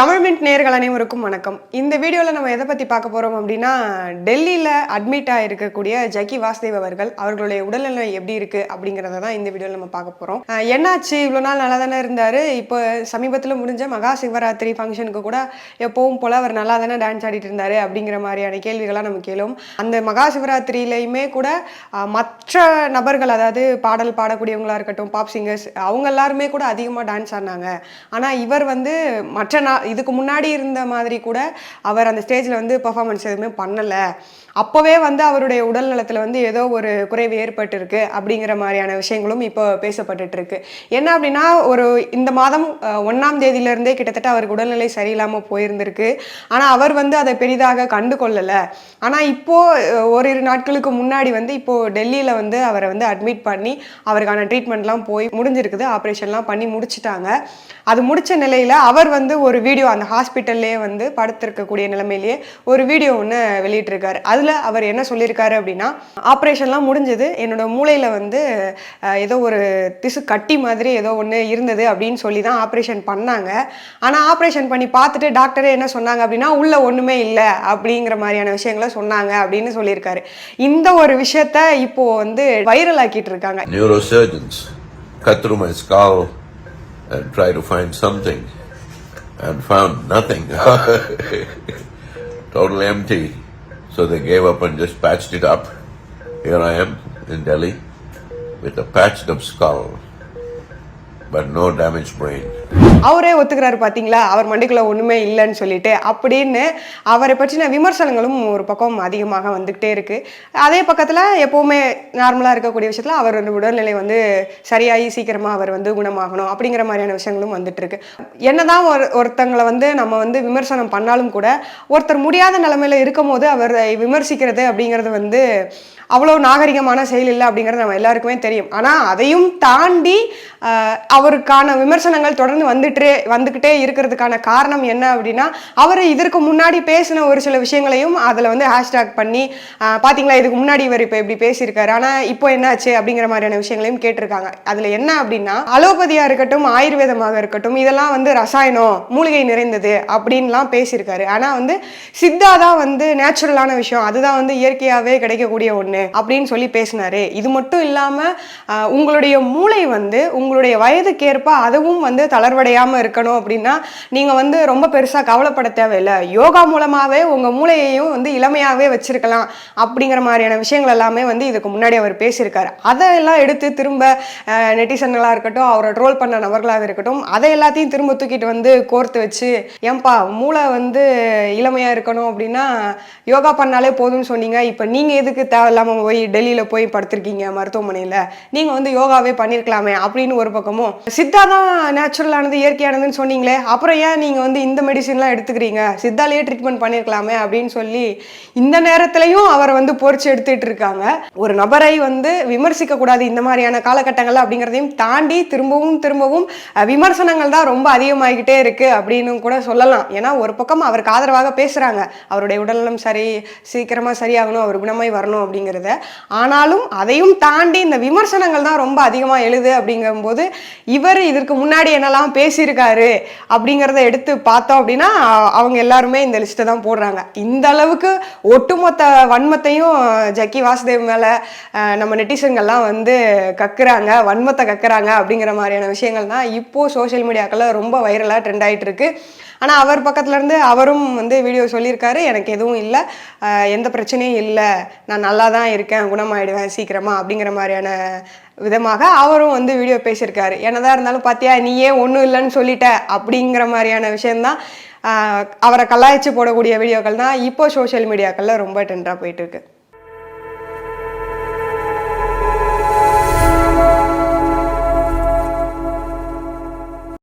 Tamil mint நேர்கள் அனைவருக்கும் வணக்கம். இந்த வீடியோவில் நம்ம எதை பற்றி பார்க்க போகிறோம் அப்படின்னா டெல்லியில் அட்மிட் இருக்கக்கூடிய ஜக்கி வாசுதேவ் அவர்கள் அவர்களுடைய உடல்நிலை எப்படி இருக்குது அப்படிங்கிறத தான் இந்த வீடியோவில் நம்ம பார்க்க போகிறோம் என்னாச்சு? இவ்வளோ நாள் நல்லா தானே இருந்தார்? இப்போ சமீபத்தில் முடிஞ்ச மகா சிவராத்திரி ஃபங்க்ஷனுக்கு கூட எப்பவும் போல் அவர் நல்லா தானே டான்ஸ் ஆடிட்டு இருந்தார் அப்படிங்கிற மாதிரியான கேள்விகளாக நம்ம கேளும். அந்த மகா சிவராத்திரியிலையுமே கூட மற்ற நபர்கள் அதாவது பாடல் பாடக்கூடியவங்களாக இருக்கட்டும் பாப் சிங்கர்ஸ் அவங்க எல்லாருமே கூட அதிகமாக டான்ஸ் ஆடினாங்க. ஆனால் இவர் வந்து மற்ற நாள் இதுக்கு முன்னாடி இருந்த மாதிரி கூட அவர் அந்த ஸ்டேஜில் வந்து பெர்ஃபார்மன்ஸ் எதுவுமே பண்ணலை. அப்போவே வந்து அவருடைய உடல் நலத்தில் வந்து ஏதோ ஒரு குறைவு ஏற்பட்டிருக்கு அப்படிங்கிற மாதிரியான விஷயங்களும் இப்போ பேசப்பட்டுட்டு இருக்கு என்ன அப்படின்னா ஒரு இந்த மாதம் ஒன்றாம் தேதியிலேருந்தே கிட்டத்தட்ட அவருக்கு உடல்நிலை சரியில்லாமல் போயிருந்திருக்கு. ஆனால் அவர் வந்து அதை பெரிதாக கண்டு கொள்ளலை. ஆனால் இப்போது ஓரிரு நாட்களுக்கு முன்னாடி வந்து இப்போது டெல்லியில் வந்து அவரை வந்து அட்மிட் பண்ணி அவருக்கான ட்ரீட்மெண்ட்லாம் போய் முடிஞ்சிருக்குது. ஆப்ரேஷன்லாம் பண்ணி முடிச்சிட்டாங்க. அது முடித்த நிலையில் அவர் வந்து ஒரு வீடியோ வீடியோ அந்த ஹாஸ்பிட்டல்லே வந்து படுத்திருக்கக்கூடிய நிலைமையிலேயே ஒரு வீடியோ ஒன்று வெளியிட்டிருக்காரு. அதில் அவர் என்ன சொல்லியிருக்காரு அப்படின்னா ஆப்ரேஷன்லாம் முடிஞ்சது. என்னோட மூளையில் வந்து ஏதோ ஒரு திசு கட்டி மாதிரி ஏதோ ஒன்று இருந்தது அப்படின்னு சொல்லி தான் ஆப்ரேஷன் பண்ணாங்க. ஆனால் ஆப்ரேஷன் பண்ணி பார்த்துட்டு டாக்டரே என்ன சொன்னாங்க அப்படின்னா உள்ள ஒன்றுமே இல்லை அப்படிங்கிற மாதிரியான விஷயங்களை சொன்னாங்க அப்படின்னு சொல்லியிருக்காரு. இந்த ஒரு விஷயத்த இப்போ வந்து வைரல் ஆக்கிட்டு இருக்காங்க neurosurgeons cut through my skull and tried to find something. And found nothing. Totally empty. So they gave up and just patched it up. Here I am in Delhi with a patched up skull, but no damaged brain. அவரே ஒத்துக்கிறாரு பாத்தீங்களா? அவர் மண்டிக்குள்ள ஒண்ணுமே இல்லைன்னு சொல்லிட்டு அப்படின்னு அவரை பற்றின விமர்சனங்களும் ஒரு பக்கம் அதிகமாக வந்துகிட்டே இருக்கு. அதே பக்கத்துல எப்பவுமே நார்மலா இருக்கக்கூடிய விஷயத்துல அவரோட உடல்நிலை வந்து சரியாகி சீக்கிரமா அவர் வந்து குணமாகணும் அப்படிங்கிற மாதிரியான விஷயங்களும் வந்துட்டு இருக்கு. என்னதான் ஒரு ஒருத்தங்களை வந்து நம்ம வந்து விமர்சனம் பண்ணாலும் கூட ஒருத்தர் முடியாத நிலைமையில இருக்கும் போது அவரை விமர்சிக்கிறது அப்படிங்கிறது வந்து அவ்வளோ நாகரிகமான செயல் இல்லை அப்படிங்கிறது நம்ம எல்லாருக்குமே தெரியும். ஆனால் அதையும் தாண்டி அவருக்கான விமர்சனங்கள் தொடர்ந்து வந்துட்டு வந்துக்கிட்டே இருக்கிறதுக்கான காரணம் என்ன அப்படின்னா அவர் இதற்கு முன்னாடி பேசின ஒரு சில விஷயங்களையும் அதில் வந்து ஹேஷ்டேக் பண்ணி பார்த்தீங்களா இதுக்கு முன்னாடி இவர் இப்போ இப்படி பேசியிருக்காரு. ஆனால் இப்போ என்னாச்சு அப்படிங்கிற மாதிரியான விஷயங்களையும் கேட்டிருக்காங்க. அதில் என்ன அப்படின்னா அலோபதியாக இருக்கட்டும் ஆயுர்வேதமாக இருக்கட்டும் இதெல்லாம் வந்து ரசாயனம் மூலிகை நிறைந்தது அப்படின்லாம் பேசியிருக்காரு. ஆனால் வந்து சித்தா தான் வந்து நேச்சுரலான விஷயம் அதுதான் வந்து இயற்கையாகவே கிடைக்கக்கூடிய ஒன்று அப்படின்னு சொல்லி பேசினாரு. இது மட்டும் இல்லாமல் உங்களுடைய மூளை வந்து உங்களுடைய வயதுக்கேற்ப அதுவும் வந்து தளர்வடைய தளர்வடையாமல் இருக்கணும் அப்படின்னா நீங்கள் வந்து ரொம்ப பெருசாக கவலைப்பட தேவையில்லை. யோகா மூலமாகவே உங்கள் மூளையையும் வந்து இளமையாகவே வச்சிருக்கலாம் அப்படிங்கிற மாதிரியான விஷயங்கள் எல்லாமே வந்து இதுக்கு முன்னாடி அவர் பேசியிருக்காரு. அதையெல்லாம் எடுத்து திரும்ப நெட்டிசன்களாக இருக்கட்டும் அவரை ட்ரோல் பண்ண நபர்களாக இருக்கட்டும் அதை எல்லாத்தையும் திரும்ப தூக்கிட்டு வந்து கோர்த்து வச்சு ஏன்பா மூளை வந்து இளமையாக இருக்கணும் அப்படின்னா யோகா பண்ணாலே போதும்னு சொன்னீங்க. இப்போ நீங்கள் எதுக்கு தேவையில்லாமல் போய் டெல்லியில் போய் படுத்திருக்கீங்க மருத்துவமனையில்? நீங்கள் வந்து யோகாவே பண்ணியிருக்கலாமே அப்படின்னு ஒரு பக்கமும். சித்தா தான் நேச்சுரலானது இயற்கையானதுன்னு சொன்னீங்களே அப்புறம் ஏன் நீங்கள் வந்து இந்த மெடிசின்லாம் எடுத்துக்கிறீங்க? சித்தாலேயே ட்ரீட்மெண்ட் பண்ணியிருக்கலாமே அப்படின்னு சொல்லி இந்த நேரத்துலையும் அவரை வந்து பொறிச்சு எடுத்துட்டு இருக்காங்க. ஒரு நபரை வந்து விமர்சிக்க கூடாது இந்த மாதிரியான காலகட்டங்கள் அப்படிங்கிறதையும் தாண்டி திரும்பவும் திரும்பவும் விமர்சனங்கள் தான் ரொம்ப அதிகமாகிக்கிட்டே இருக்கு அப்படின்னு கூட சொல்லலாம். ஏன்னா ஒரு பக்கம் அவருக்கு ஆதரவாக பேசுறாங்க. அவருடைய உடல்நலம் சரி சீக்கிரமா சரியாகணும் அவர் குணமாய் வரணும் அப்படிங்கிறத. ஆனாலும் அதையும் தாண்டி இந்த விமர்சனங்கள் தான் ரொம்ப அதிகமாக எழுது அப்படிங்கும்போது இவர் இதற்கு முன்னாடி என்னெல்லாம் பேசியிருக்காரு அப்படிங்கிறத எடுத்து பார்த்தோம் அப்படின்னா அவங்க எல்லாருமே இந்த லிஸ்ட்டை தான் போடுறாங்க. இந்த அளவுக்கு ஒட்டுமொத்த வன்மத்தையும் ஜக்கி வாசுதேவ் மேலே நம்ம நெட்டிசன்கள்லாம் வந்து கக்குறாங்க வன்மத்தை கக்குறாங்க அப்படிங்கிற மாதிரியான விஷயங்கள் தான் இப்போது சோஷியல் மீடியாக்கெல்லாம் ரொம்ப வைரலாக ட்ரெண்ட் ஆகிட்டு இருக்கு. ஆனால் அவர் பக்கத்துலேருந்து அவரும் வந்து வீடியோ சொல்லியிருக்காரு எனக்கு எதுவும் இல்லை. எந்த பிரச்சனையும் இல்லை. நான் நல்லா தான் இருக்கேன். குணமாயிடுவேன் சீக்கிரமாக அப்படிங்கிற மாதிரியான விதமாக அவரும் வந்து வீடியோ பேசியிருக்காரு. என்னதான் இருந்தாலும் பார்த்தியா நீயே ஒன்றும் இல்லைன்னு சொல்லிட்ட அப்படிங்கிற மாதிரியான விஷயந்தான் அவரை கலாய்ச்சி போடக்கூடிய வீடியோக்கள் தான் இப்போ சோஷியல் மீடியாக்களில் ரொம்ப ட்ரெண்டாக போயிட்டு இருக்கு.